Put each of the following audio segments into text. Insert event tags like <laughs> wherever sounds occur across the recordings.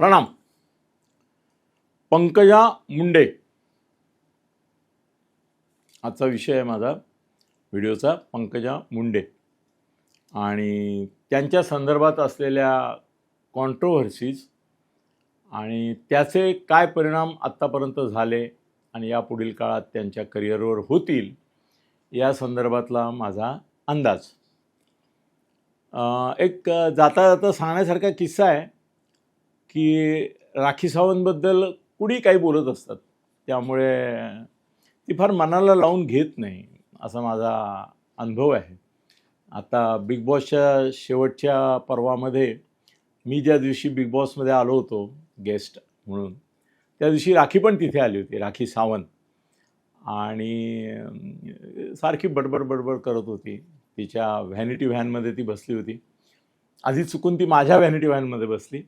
प्रणाम. पंकजा मुंडे. आजचा विषय आहे माझा व्हिडिओचा पंकजा मुंडे. आणि त्यांच्या संदर्भात असलेल्या कॉन्ट्रोव्हर्सीज आणि त्याचे काय परिणाम आत्तापर्यंत झाले आणि यापुढील काळात त्यांच्या करिअरवर होतील या संदर्भातला माझा अंदाज. एक जाता जाता सांगण्यासारखा किस्सा आहे. की राखी सावंतबद्दल कुणी काही बोलत असतात. त्यामुळे ती फार मनाला लावून घेत नाही असा माझा अनुभव आहे. आता बिग बॉसच्या शेवटच्या पर्वामध्ये मी ज्या दिवशी बिग बॉसमध्ये आलो होतो गेस्ट म्हणून त्या दिवशी राखी पण तिथे आली होती राखी सावंत. आणि सारखी बडबड बडबड करत होती. तिच्या व्हॅनिटी व्हॅनमध्ये ती बसली होती. आधी चुकून ती माझ्या व्हॅनिटी व्हॅनमध्ये बसली.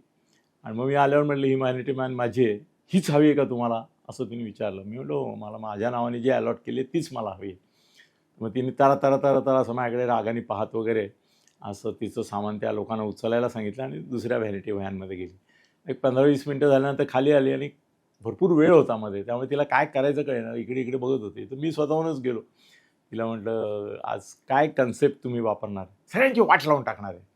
आणि मग मी आल्यावर म्हटलं ही मॅन माझी आहे. हीच हवी आहे का तुम्हाला? असं तिने विचारलं. मी म्हटलो हो, मला माझ्या नावाने जी अलॉट केली तीच मला हवी आहे. मग तिने तारा तारा तारा तारा असं माझ्याकडे रागाने पाहत वगैरे असं तिचं सामान त्या लोकांना उचलायला सांगितलं आणि दुसऱ्या व्हॅनिटी व्हॅनमध्ये गेली. एक पंधरा वीस मिनटं झाल्यानंतर खाली आली आणि भरपूर वेळ होता मध्ये. त्यामुळे तिला काय करायचं कळणार इकडे इकडे बघत होते. तर मी स्वतःहूनच गेलो. तिला म्हटलं आज काय कन्सेप्ट तुम्ही वापरणार? सगळ्यांची वाट लावून टाकणार आहे.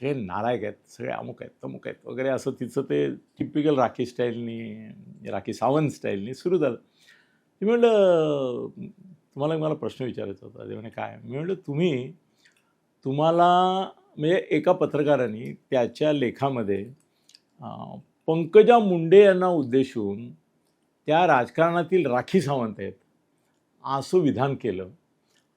सगळे नालायक आहेत सगळे अमुक आहेत तमुक आहेत वगैरे असं तिचं ते टिपिकल राखी स्टाईलनी राखी सावंत स्टाईलनी सुरू झालं. मी म्हटलं तुम्हाला मला प्रश्न विचारायचा होता. ते म्हणे काय? मी म्हटलं तुम्ही तुम्हाला म्हणजे एका पत्रकाराने त्याच्या लेखामध्ये पंकजा मुंडे यांना उद्देशून त्या राजकारणातील राखी सावंत आहेत असं विधान केलं.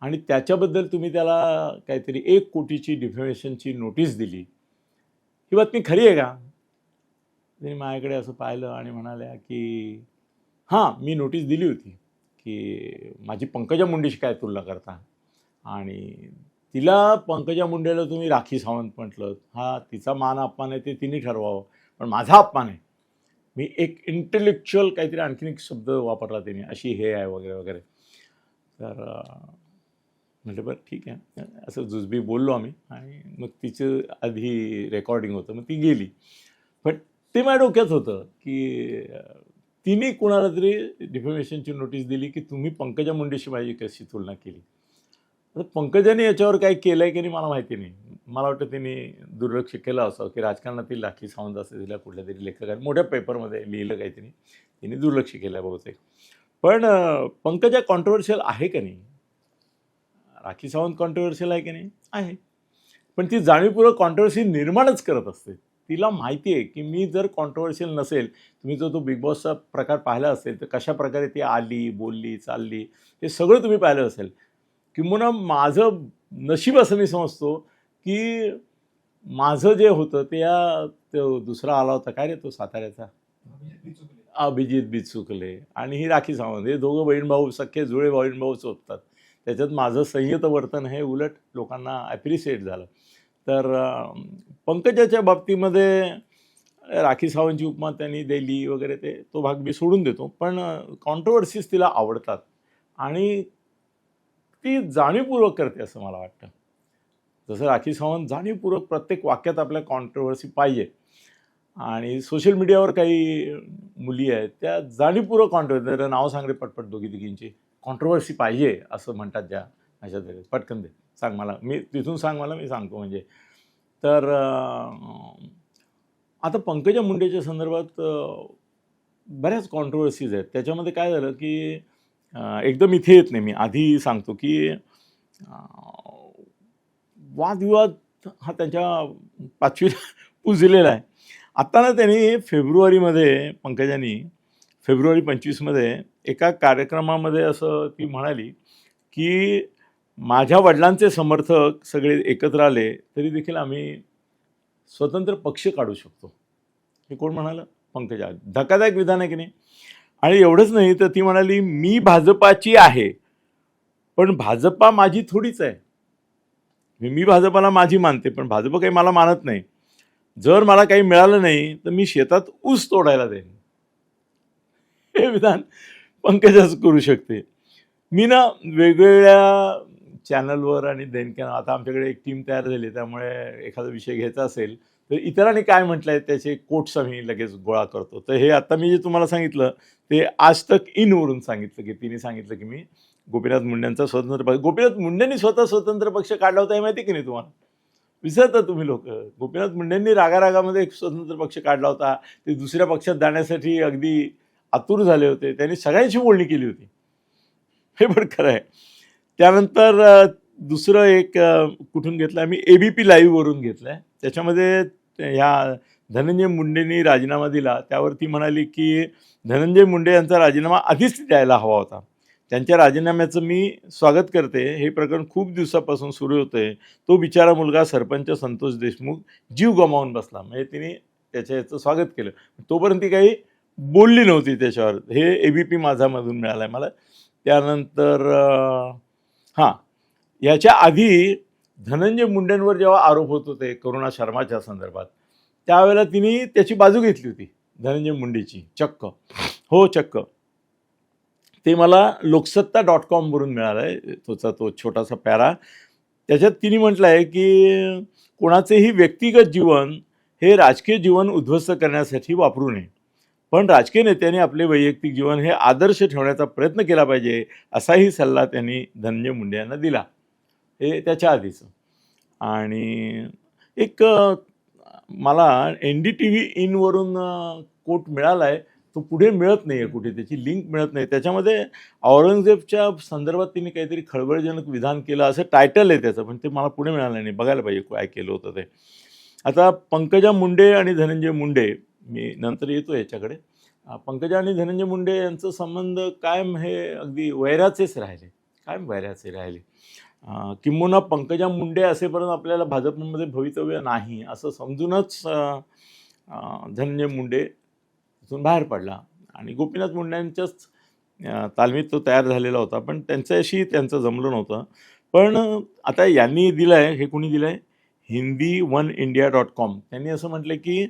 आणि त्याच्याबद्दल तुम्ही त्याला काहीतरी एक कोटीची डिफेमेशनची नोटीस दिली. ही बातमी खरी आहे का? त्यांनी माझ्याकडे असं पाहिलं आणि म्हणाल्या की हां मी नोटीस दिली होती की माझी पंकजा मुंडेशी काय तुलना करता आणि तिला पंकजा मुंडेला तुम्ही राखी सावंत म्हटलं हा तिचा मान अपमान आहे ते तिने ठरवावं. पण माझा अपमान आहे. मी एक इंटेलेक्च्युअल काहीतरी आणखीन एक शब्द वापरला तिने अशी हे आहे वगैरे वगैरे. तर म्हटलं बरं ठीक आहे. असं जुजबी बोललो आम्ही आणि मग तिचं आधी रेकॉर्डिंग होतं मग ती गेली. पण ते माझ्या डोक्यात होतं की तिने कुणाला तरी डिफेमेशनची नोटीस दिली की तुम्ही पंकजा मुंडेशी माझी कशी तुलना केली? आता पंकजाने याच्यावर काय केलं आहे की नाही मला माहिती नाही. मला वाटतं तिने दुर्लक्ष केलं असं की राजकारणातील लाखी सावंत असं तिला कुठल्या तरी लेखकाने मोठ्या पेपरमध्ये लिहिलं काहीतरी. तिने तिने दुर्लक्ष केलं आहे बहुतेक. पण पंकजा कॉन्ट्रोवर्शियल आहे का नाही? राखी सावंत कॉन्ट्रोवर्शियल आहे की नाही? आहे. पण ती जाणीवपूर्वक कॉन्ट्रोवर्सी निर्माणच करत असते. तिला माहिती आहे की मी जर कॉन्ट्रोवर्शियल नसेल तुम्ही जर तो बिग बॉसचा प्रकार पाहिला असेल तर कशा प्रकारे ती आली बोलली चालली हे सगळं तुम्ही पाहिलं असेल. किंबहुना माझं नशीब असं मी समजतो की माझं जे होतं ते या तो दुसरा आला होता. काय रे तो साताऱ्याचा? अभिजित बिचुकले. आणि ही राखी सावंत. हे दोघं बहीण भाऊ सख्खे जुळे बहीण भाऊच होतात त्याच्यात माझं संयत वर्तन हे उलट लोकांना ॲप्रिशिएट झालं. तर पंकजाच्या बाबतीमध्ये राखी सावंतची उपमा त्यांनी दिली वगैरे ते तो भाग मी सोडून देतो. पण कॉन्ट्रोवर्सीज तिला आवडतात आणि ती जाणीवपूर्वक करते असं मला वाटतं. जसं राखी सावंत जाणीवपूर्वक प्रत्येक वाक्यात आपल्या कॉन्ट्रोवर्सी पाहिजे. आणि सोशल मीडियावर काही मुली आहेत त्या जाणीवपूर्वक कॉन्ट्रोवर्सी नाव सांगते पटपट दोघी तिघींची. कॉन्ट्रोवर्सी पाहिजे असं म्हणतात ज्या अशा तरी पटकन दे. सांग मला. मी तिथून सांग मला मी सांगतो म्हणजे. तर आता पंकजा मुंडेच्या संदर्भात बऱ्याच कॉन्ट्रोवर्सीज आहेत. त्याच्यामध्ये काय झालं की एकदम इथे येत नाही. मी आधी सांगतो की वादविवाद हा त्यांच्या पाचवीला <laughs> पुजलेला आहे. आत्ताना त्यांनी फेब्रुवारीमध्ये पंकजानी फेब्रुवारी पंचवीसमध्ये एका कार्यक्रमामध्ये असं ती म्हणाली की माझ्या वडिलांचे समर्थक सगळे एकत्र आले तरी देखील आम्ही स्वतंत्र पक्ष काढू शकतो. हे कोण म्हणालं? पंकजा. धक्कादायक विधान आहे की नाही? आणि एवढंच नाही तर ती म्हणाली मी भाजपाची आहे पण भाजपा माझी थोडीच आहे. मी मी भाजपाला माझी मानते पण भाजप काही मला मानत नाही. जर मला काही मिळालं नाही तर मी शेतात ऊस तोडायला जाईन. हे विधान पंकजाच करू शकते. मी ना वेगवेगळ्या चॅनलवर आणि देणक्या आता आमच्याकडे एक टीम तयार झाली त्यामुळे एखादा विषय घ्यायचा असेल तर इतरांनी काय म्हटलंय त्याचे कोट्स आम्ही लगेच गोळा करतो. तर हे आता मी जे तुम्हाला सांगितलं ते आज तक इनवरून सांगितलं की तिने सांगितलं की मी गोपीनाथ मुंडेंचा स्वतंत्र पक्ष गोपीनाथ मुंडेंनी स्वतः स्वतंत्र पक्ष काढला होता हे माहिती की नाही तुम्हाला? विसरता तुम्ही लोक. गोपीनाथ मुंडेंनी रागारागामध्ये एक स्वतंत्र पक्ष काढला होता ते दुसऱ्या पक्षात जाण्यासाठी अगदी आतुर झाले होते. त्यांनी सगळ्यांशी बोलणी केली होती. हे पण खरं आहे. त्यानंतर दुसरं एक कुठून घेतलं आम्ही ए बी पी लाईव्हवरून घेतलं आहे त्याच्यामध्ये ह्या धनंजय मुंडेंनी राजीनामा दिला. त्यावर ती म्हणाली की धनंजय मुंडे यांचा राजीनामा आधीच द्यायला हवा होता. त्यांच्या राजीनाम्याचं मी स्वागत करते. हे प्रकरण खूप दिवसापासून सुरू होते तो बिचारा मुलगा सरपंच संतोष देशमुख जीव गमावून बसला. म्हणजे तिने त्याच्या याचं स्वागत केलं. तोपर्यंत ती काही बोलली नव्हती त्याच्यावर. हे ए बी पी माझामधून मिळालं आहे मला. त्यानंतर हां. याच्या आधी धनंजय मुंडेंवर जेव्हा आरोप होत होते करुणा शर्माच्या संदर्भात त्यावेळेला तिने त्याची बाजू घेतली होती धनंजय मुंडेची. चक्क. हो चक्क. ते मला लोकसत्ता डॉट कॉमवरून मिळालं आहे तोचा तो छोटासा पॅरा. त्याच्यात तिने म्हटलं आहे की कोणाचेही व्यक्तिगत जीवन हे राजकीय जीवन उद्ध्वस्त करण्यासाठी वापरू नये. पण राजकीय नेत्यांनी आपले वैयक्तिक जीवन हे आदर्श ठेवण्याचा प्रयत्न केला पाहिजे असाही सल्ला त्यांनी धनंजय मुंडे यांना दिला. हे त्याच्या आधीचं. आणि एक मला एन डी टी व्ही इनवरून कोट मिळाला आहे तो पुढे मिळत नाही आहे कुठे त्याची लिंक मिळत नाही. त्याच्यामध्ये औरंगजेबच्या संदर्भात तिने काहीतरी खळबळजनक विधान केलं असं टायटल आहे त्याचं पण ते मला पुढे मिळालं नाही. बघायला पाहिजे काय केलं होतं ते. आता पंकजा मुंडे आणि धनंजय मुंडे मी नंतर येतो याच्याकडे. पंकजा आणि धनंजय मुंडे यांचं संबंध कायम हे अगदी वैराचेच राहिले. कायम वैराचे राहिले. किंबहुना पंकजा मुंडे असेपर्यंत आपल्याला भाजपमध्ये भवितव्य नाही असं समजूनच धनंजय मुंडे तिथून बाहेर पडला. आणि गोपीनाथ मुंडेंच्याच तालमीत तो तयार झालेला होता पण त्यांच्याशी त्यांचं जमलं नव्हतं. पण आता यांनी दिलं आहे हे कोणी दिलं आहे Hindi one India dot com. त्यांनी असं म्हटलं की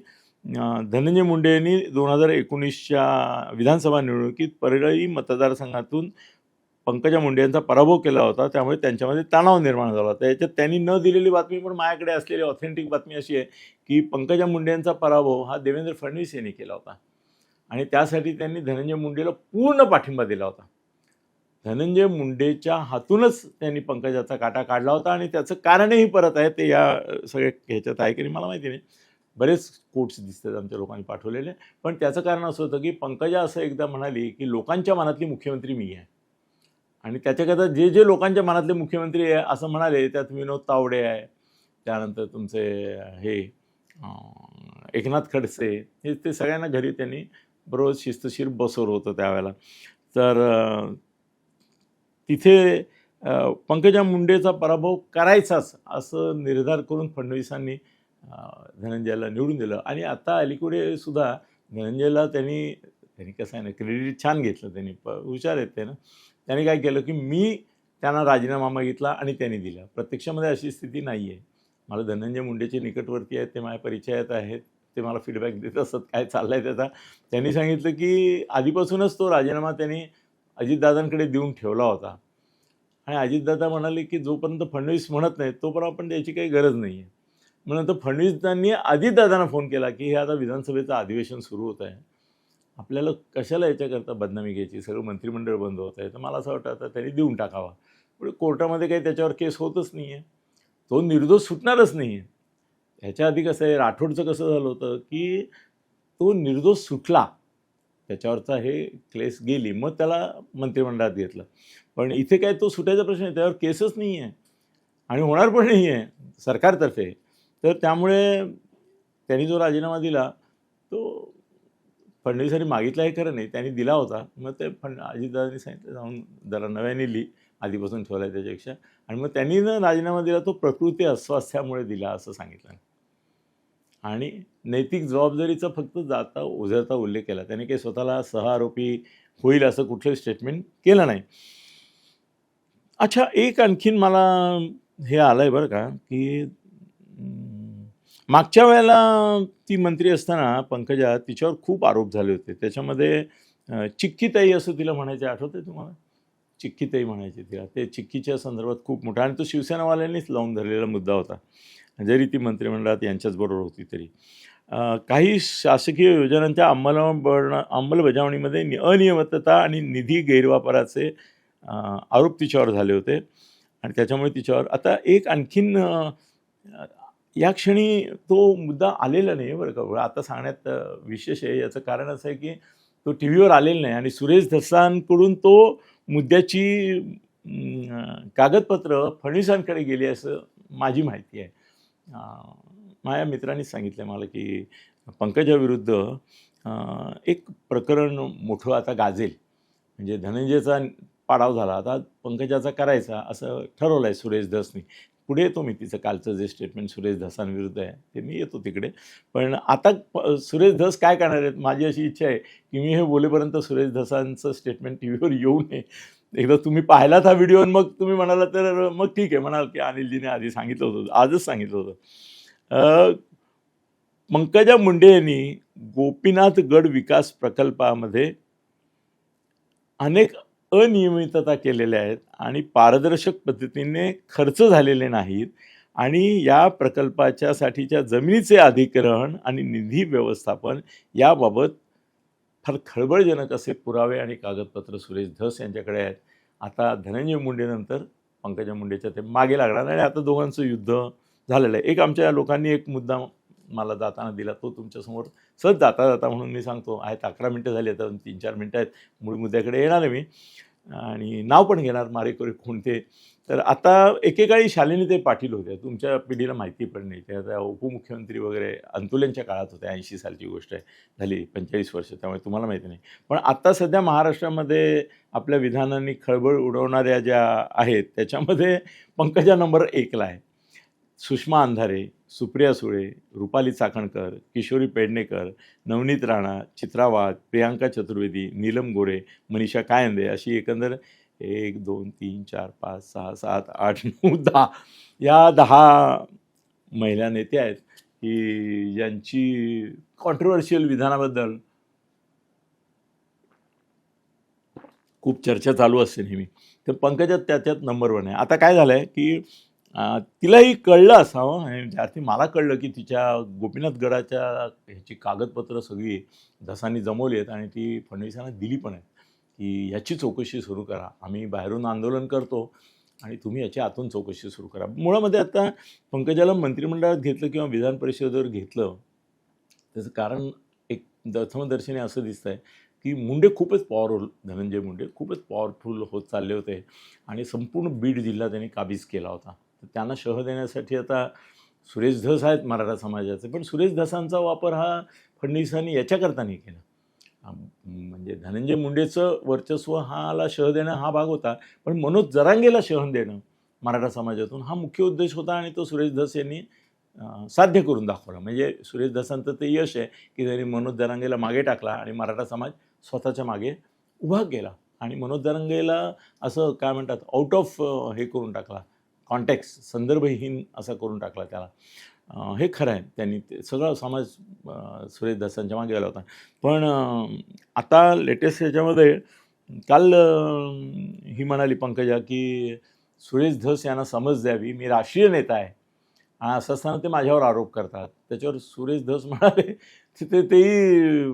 धनंजय मुंडे यांनी दोन हजार एकोणीसच्या विधानसभा निवडणुकीत परळी मतदारसंघातून पंकजा मुंडे यांचा पराभव केला होता. त्यामुळे त्यांच्यामध्ये तणाव निर्माण झाला होता. याच्यात त्यांनी न दिलेली बातमी पण माझ्याकडे असलेली ऑथेंटिक बातमी अशी आहे की पंकजा मुंडे यांचा पराभव हा देवेंद्र फडणवीस यांनी केला होता. आणि त्यासाठी त्यांनी धनंजय मुंडेला पूर्ण पाठिंबा दिला होता. धनंजय मुंडेच्या हातूनच त्यांनी पंकजाचा काटा काढला होता आणि त्याचं कारणही परत आहे ते या सगळ्या ह्याच्यात आहे की मला माहिती नाही. बरेच कोट्स दिसतात आमच्या लोकांनी पाठवलेले. पण त्याचं कारण असं होतं की पंकजा असं एकदा म्हणाली की लोकांच्या मनातली मुख्यमंत्री मी आहे. आणि त्याच्याकरता जे जे लोकांच्या मनातले मुख्यमंत्री आहे असं म्हणाले त्यात विनोद तावडे आहे त्यानंतर तुमचे हे एकनाथ खडसे हे ते सगळ्यांना घरी त्यांनी बरोबर शिस्तशीर बसवलं होतं त्यावेळेला. तर तिथे पंकजा मुंडेचा पराभव करायचाच असं निर्धार करून फडणवीसांनी धनंजयला निवडून दिलं. आणि आता अलीकडे सुद्धा धनंजयला त्यांनी त्यांनी कसं आहे ना क्रेडिट छान घेतलं त्यांनी. प हुशार आहेत ते ना. त्यांनी काय केलं की मी त्यांना राजीनामा मागितला आणि त्यांनी दिला. प्रत्यक्षामध्ये अशी स्थिती नाही आहे. मला धनंजय मुंडेचे निकटवर्ती आहेत ते माझ्या परिचयात आहेत ते मला फीडबॅक देत असतात काय चाललं आहे त्याचा. त्यांनी सांगितलं की आधीपासूनच तो राजीनामा त्यांनी अजितदादांकडे देऊन ठेवला होता. आणि अजितदादा म्हणाले की जोपर्यंत फडणवीस म्हणत नाही तोपर्यंत आपण द्यायची काही गरज नाही आहे मग नंतर फडणवीसांनी दादांना फोन केला की हे आता विधानसभेचं अधिवेशन सुरू होत आहे. आपल्याला कशाला याच्याकरता बदनामी घ्यायची? सगळं मंत्रिमंडळ बंद होत आहे. तर मला असं वाटतं आता त्यांनी देऊन टाकावा. पण कोर्टामध्ये काही त्याच्यावर केस होतच नाही आहे तो निर्दोष सुटणारच नाही आहे ह्याच्या आधी कसं आहे राठोडचं कसं झालं होतं की तो निर्दोष सुटला. त्याच्यावरचा हे क्लेस गेली. मग त्याला मंत्रिमंडळात घेतलं. पण इथे काय तो सुटायचा प्रश्न आहे. त्यावर केसच नाही आहे आणि होणार पण नाही आहे सरकारतर्फे. तर त्यामुळे त्यांनी जो राजीनामा दिला तो फडणवीसांनी मागितला हे खरं नाही. त्यांनी दिला होता. मग ते फड अजितदादांनी सांगितलं जाऊन जरा नव्याने लिही. आधीपासून ठेवला आहे त्याच्यापेक्षा. आणि मग त्यांनी ना राजीनामा दिला तो प्रकृती अस्वास्थ्यामुळे दिला असं सांगितलं. आणि नैतिक जबाबदारीचा फक्त जाता ओझरता उल्लेख केला. त्याने काही स्वतःला सहआरोपी होईल असं कुठलंही स्टेटमेंट केलं नाही. अच्छा एक आणखीन मला हे आलं आहे बरं का की मागच्या वेळेला ती मंत्री असताना पंकजा तिच्यावर खूप आरोप झाले होते. त्याच्यामध्ये चिक्कीताई असं तिला म्हणायचे आठवते तुम्हाला? चिक्कीताई म्हणायचे तिला. ते चिक्कीच्या संदर्भात खूप मोठा आणि तो शिवसेनावाल्यांनीच लावून धरलेला मुद्दा होता. जरी ती मंत्रिमंडळात यांच्याचबरोबर होती तरी. काही शासकीय योजनांच्या अंमलबण अंमलबजावणीमध्ये अनियमितता आणि निधी गैरवापराचे आरोप तिच्यावर झाले होते. आणि त्याच्यामुळे तिच्यावर आता एक आणखीन या क्षणी तो मुद्दा आलेला नाही बरं का. आता सांगण्यात विशेष आहे याचं कारण असं आहे की तो टी व्हीवर आलेला नाही आणि सुरेश धसांकडून तो मुद्द्याची कागदपत्र फडणवीसांकडे गेली असं माझी माहिती आहे. माझ्या मित्रांनीच सांगितलं मला की पंकजाविरुद्ध एक प्रकरण मोठं आता गाजेल. म्हणजे धनंजयचा पाडाव झाला. आता पंकजाचा करायचा असं ठरवलं आहे सुरेश धसनी. पुढे येतो मी. तिचं कालचं जे स्टेटमेंट सुरेश धसांविरुद्ध आहे ते मी येतो तिकडे. पण आता सुरेश धस काय करणार आहेत? माझी अशी इच्छा आहे की मी हे बोलेपर्यंत सुरेश धसांचं स्टेटमेंट टी व्हीवर येऊ नये. एकदा तुम्ही पाहिलात हा व्हिडिओ आणि मग तुम्ही म्हणाला तर मग ठीक आहे. म्हणाल की अनिलजीने आधी सांगितलं होतं. आजच सांगितलं होतं. अं, पंकजा मुंडे यांनी गोपीनाथ गड विकास प्रकल्पामध्ये अनेक अनियमितता केलेल्या आहेत आणि पारदर्शक पद्धतीने खर्च झालेले नाहीत आणि या प्रकल्पाच्यासाठीच्या जमिनीचे अधिग्रहण आणि निधी व्यवस्थापन याबाबत फार खळबळजनक असे पुरावे आणि कागदपत्र सुरेश धस यांच्याकडे आहेत. आता धनंजय मुंडेनंतर पंकजा मुंडेच्या ते मागे लागणार आणि आता दोघांचं युद्ध झालेलं आहे. एक आमच्या लोकांनी एक मुद्दा मला जाताना दिला तो तुमच्यासमोर. सहज जाता जाता म्हणून मी सांगतो आहेत अकरा मिनटं झाली आता तीन चार मिनटं आहेत मूळ मुद्द्याकडे येणार आहे मी. आणि नाव पण घेणार मारेकरी कोणते तर आता एकेकाळी शालिनी ते पाटील होत्या तुमच्या पिढीला माहिती पण नाही. त्या त्या उपमुख्यमंत्री वगैरे अंतुल्यांच्या काळात होत्या ऐंशी सालची गोष्ट आहे. झाली पंचेचाळीस वर्ष त्यामुळे तुम्हाला माहिती नाही. पण आत्ता सध्या महाराष्ट्रामध्ये आपल्या विधानांनी खळबळ उडवणाऱ्या ज्या आहेत त्याच्यामध्ये पंकजा नंबर एकला आहे. सुषमा अंधारे सुप्रिया सुळे रुपाली चाकणकर किशोरी पेडणेकर नवनीत राणा चित्रा वाघ प्रियांका चतुर्वेदी नीलम गोरे मनीषा कायंदे अशी एकंदर एक दोन तीन चार पाच सहा सात आठ नऊ दहा या दहा महिला नेत्या आहेत की ज्यांची कॉन्ट्रोवर्शियल विधानाबद्दल खूप चर्चा चालू असते नेहमी. तर पंकजात त्याच्यात नंबर वन आहे. आता काय झालं आहे की तिलाही कळलं असावं आणि ज्यार्थी मला कळलं की तिच्या गोपीनाथगडाच्या ह्याची कागदपत्रं सगळी धसांनी जमवली आहेत आणि ती फडणवीसांना दिली पण आहेत की याची चौकशी सुरू करा. आम्ही बाहेरून आंदोलन करतो आणि तुम्ही याची आतून चौकशी सुरू करा. मुळामध्ये आता पंकजाला मंत्रिमंडळात घेतलं किंवा विधान परिषदेवर घेतलं त्याचं कारण एक प्रथमदर्शनी असं दिसतंय की मुंडे खूपच पॉवरफुल धनंजय मुंडे खूपच पॉवरफुल होत चालले होते आणि संपूर्ण बीड जिल्हा त्यांनी काबीज केला होता. तर त्यांना शह देण्यासाठी आता सुरेश धस आहेत मराठा समाजाचे. पण सुरेश धसांचा वापर हा फडणवीसांनी याच्याकरता नाही केला. म्हणजे धनंजय मुंडेचं वर्चस्व हाला शह देणं हा भाग होता. पण मनोज जरांगेला शहन देणं मराठा समाजातून हा मुख्य उद्देश होता आणि तो सुरेश धस यांनी साध्य करून दाखवला. म्हणजे सुरेश धसांचं ते यश आहे की त्यांनी मनोज दरांगेला मागे टाकला आणि मराठा समाज स्वतःच्या मागे उभा केला. आणि मनोज दरांगेला असं काय म्हणतात आउट ऑफ हे करून टाकला. कॉन्टॅक्स संदर्भहीन असा करून टाकला त्याला. हे खरं आहे. त्यांनी ते सगळा समाज सुरेश दासांच्या मागे गेला होता. पण आता लेटेस्ट ह्याच्यामध्ये काल ही म्हणाली पंकजा की सुरेश धस यांना समज द्यावी मी राष्ट्रीय नेता आहे. आणि असं असताना ते माझ्यावर आरोप करतात. त्याच्यावर सुरेश धस म्हणाले तिथे तेही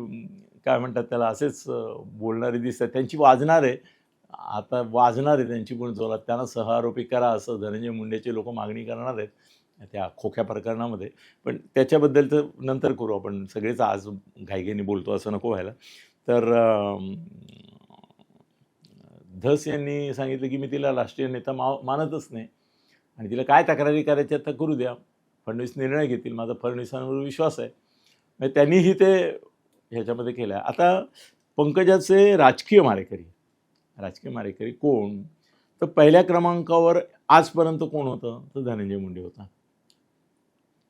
काय म्हणतात त्याला असेच बोलणारे दिसतात. त्यांची वाजणार आहे. आता वाजणार आहे त्यांची पण जोरात. त्यांना सहआरोपी करा असं धनंजय मुंडेचे लोक मागणी करणार आहेत त्या खोख्या प्रकरणामध्ये. पण त्याच्याबद्दल तर नंतर करू आपण. सगळेच आज घाईघाईने बोलतो असं नको व्हायला. तर धस यांनी सांगितलं की मी तिला राष्ट्रीय नेता मा मानतच नाही. आणि तिला काय तक्रारी करायच्या तर करू द्या. फडणवीस निर्णय घेतील. माझा फडणवीसांवर विश्वास आहे. म्हणजे त्यांनीही ते ह्याच्यामध्ये केलं आहे आता पंकजाचे राजकीय मारेकरी. राजकीय मारेकरी कोण? तर पहिल्या क्रमांकावर आजपर्यंत कोण होतं? तर धनंजय मुंडे होता.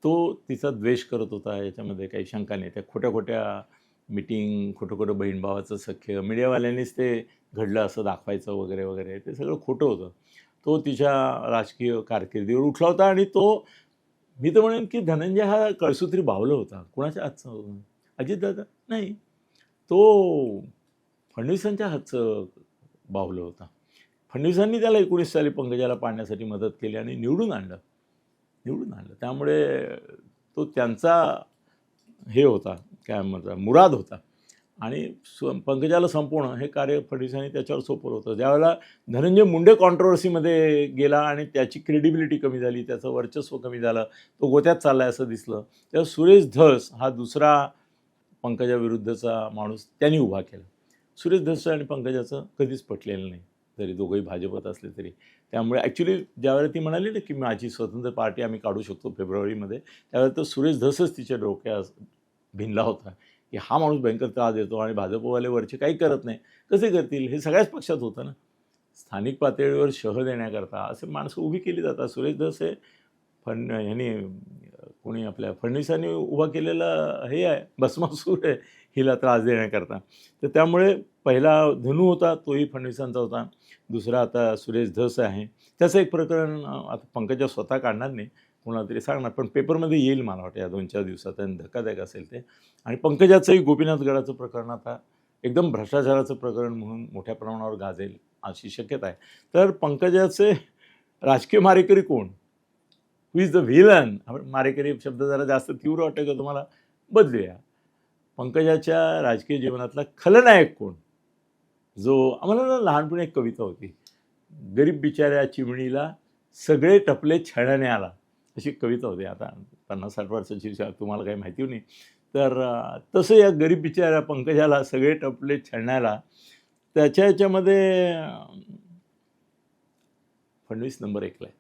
तो तिचा द्वेष करत होता. याच्यामध्ये काही शंका नाही. त्या खोट्या खोट्या मिटिंग खोटं खोटं बहीण भावाचं सख्य मीडियावाल्यांनीच ते घडलं असं दाखवायचं वगैरे वगैरे ते सगळं खोटं होतं. तो तिच्या राजकीय कारकिर्दीवर उठला होता आणि तो मी तर म्हणेन की धनंजय हा कळसूत्री बावलं होता. कुणाच्या हातचं? होतं? अजितदादा? नाही. तो फडणवीसांच्या हातचं बावलं होता. फडणवीसांनी त्याला एकोणीस साली पंकजाला पाडण्यासाठी मदत केली आणि निवडून आणलं. निवडून आणलं. त्यामुळे तो त्यांचा हे होता काय म्हणतात मुराद होता. आणि स्व पंकजाला संपवणं हे कार्य फडणवीसांनी त्याच्यावर सोपवलं होतं. ज्यावेळेला धनंजय मुंडे कॉन्ट्रोवर्सीमध्ये गेला आणि त्याची क्रेडिबिलिटी कमी झाली त्याचं वर्चस्व कमी झालं तो गोत्यात चाललाय असं दिसलं तेव्हा सुरेश धस हा दुसरा पंकजाविरुद्धचा माणूस त्यांनी उभा केला. सुरेश धस आणि पंकजाचं कधीच पटलेलं नाही. जरी दोघंही भाजपत असले तरी. त्यामुळे ॲक्च्युली ज्यावेळेला ती म्हणाली ना की माझी स्वतंत्र पार्टी आम्ही काढू शकतो फेब्रुवारीमध्ये त्यावेळेला तर सुरेश धसच तिच्या डोक्यास भिनला होता की हा माणूस भयंकर त्रास देतो आणि भाजपवाले वरचे काही करत नाही. कसे करतील? हे सगळ्याच पक्षात होतं ना. स्थानिक पातळीवर शह देण्याकरता असे माणसं उभी केली जातात. सुरेश धस हे फड ह्यांनी कोणी आपल्या फडणवीसांनी उभा केलेला हे आहे भस्मासूर आहे. हिला त्रास देण्याकरता. तर त्यामुळे पहिला धनू होता तोही फडणवीसांचा होता. दुसरा आता सुरेश धस आहे. त्याचं एक प्रकरण आता पंकजा स्वतः काढणार नाही कोणाला तरी सांगणार पण पेपरमध्ये येईल मला वाटतं या दोन चार दिवसात आणि धक्कादायक असेल ते. आणि पंकजाचंही गोपीनाथगडाचं प्रकरण आता एकदम भ्रष्टाचाराचं प्रकरण म्हणून मोठ्या प्रमाणावर गाजेल अशी शक्यता आहे. तर पंकजाचे राजकीय मारेकरी कोण? हु इज द व्हिलन आपण मारेकरी शब्द जरा जास्त तीव्र वाटतं का तुम्हाला? बदलूया. पंकजाच्या राजकीय जीवनातला खलनायक कोण? जो आम्हाला ना लहानपणी एक कविता होती गरीब बिचाऱ्या चिमणीला सगळे टपले छळणे आला अशी कविता होती. आता पन्नास साठ वर्षाची तुम्हाला काही माहिती नाही. तर तसं या गरीब बिचाऱ्या पंकजाला सगळे टपले छळण्याला त्याच्या याच्यामध्ये फडणवीस नंबर एकला आहेत.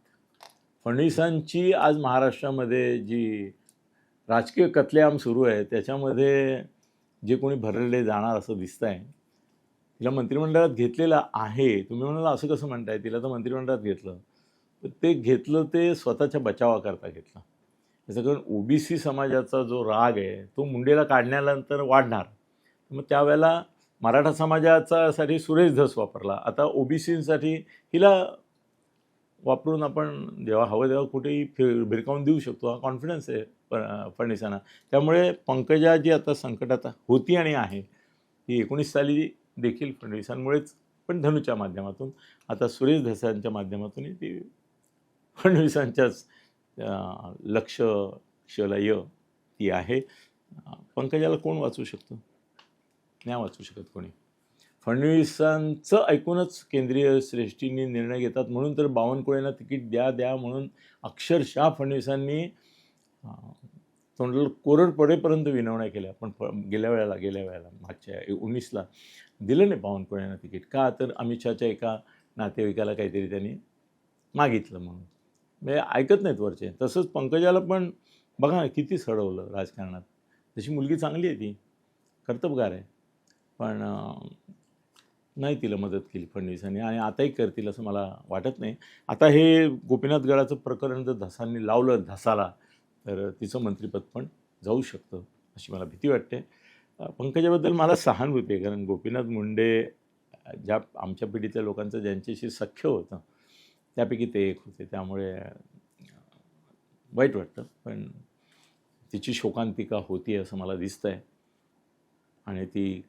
फडणवीसांची आज महाराष्ट्रामध्ये जी राजकीय कतलेआम सुरू आहे. त्याच्यामध्ये जे कोणी भरलेले जाणार असं दिसतं आहे तिला मंत्रिमंडळात घेतलेलं आहे. तुम्ही म्हणाला असं कसं म्हणताय? तिला तर मंत्रिमंडळात घेतलं. तर ते घेतलं ते स्वतःच्या बचावाकरता घेतलं. याचं कारण ओबीसी समाजाचा जो राग आहे तो मुंडेला काढण्यानंतर वाढणार. मग त्यावेळेला मराठा समाजाचा साठी सुरेश धस वापरला. आता ओबीसीसाठी हिला वापरून आपण जेव्हा हवं तेव्हा कुठेही फिर भिरकावून देऊ शकतो. हा कॉन्फिडन्स आहे प फडणवीसांना. त्यामुळे पंकजा जी आता संकटात होती आणि आहे ती एकोणीस साली देखील फडणवीसांमुळेच पण धनुच्या माध्यमातून आता सुरेश धसांच्या माध्यमातून ती फडणवीसांच्याच लक्ष शलय ती आहे. पंकजाला कोण वाचू शकतो? नाही वाचू शकत कोणी. फडणवीसांचं ऐकूनच केंद्रीय श्रेष्ठींनी निर्णय घेतात. म्हणून तर बावनकुळेंना तिकीट द्या द्या म्हणून अक्षरशः फडणवीसांनी तोंडाला कोरड पडेपर्यंत विनवण्या केल्या. पण फ गेल्या वेळेला गेल्या वेळेला मागच्या उन्नीसला दिलं नाही बावनकुळेंना तिकीट. का तर अमित शहाच्या एका नातेवाईकाला काहीतरी त्यांनी मागितलं म्हणून. म्हणजे ऐकत नाहीत वरचे. तसंच पंकजाला पण बघा ना किती सडवलं राजकारणात. तशी मुलगी चांगली आहे ती. कर्तबगार आहे. पण नाही तिला मदत केली फडणवीसांनी आणि आताही करतील असं मला वाटत नाही. आता हे गोपीनाथ गडाचं प्रकरण जर धसांनी लावलं धसाला तर तिचं मंत्रिपद पण जाऊ शकतं अशी मला भीती वाटते. पंकजाबद्दल मला सहानुभूती आहे कारण गोपीनाथ मुंडे ज्या आमच्या पिढीतल्या लोकांचं ज्यांच्याशी सख्य होतं त्यापैकी ते एक होते. त्यामुळे वाईट वाटतं पण तिची शोकांतिका होती असं मला दिसतं आहे आणि ती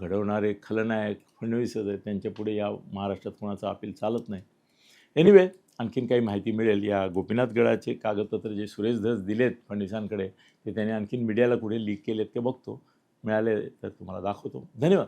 घडवणारे खलनायक फडणवीस आहेत. त्यांच्यापुढे या महाराष्ट्रात कोणाचा अपील चालत नाही. एनिवे आणखीन काही माहिती मिळेल. या गोपीनाथ गडाचे कागदपत्र जे सुरेश धस दिलेत फडणवीसांकडे ते त्यांनी आणखीन मीडियाला कुठे लीक केलेत ते बघतो. मिळाले तर तुम्हाला दाखवतो. धन्यवाद.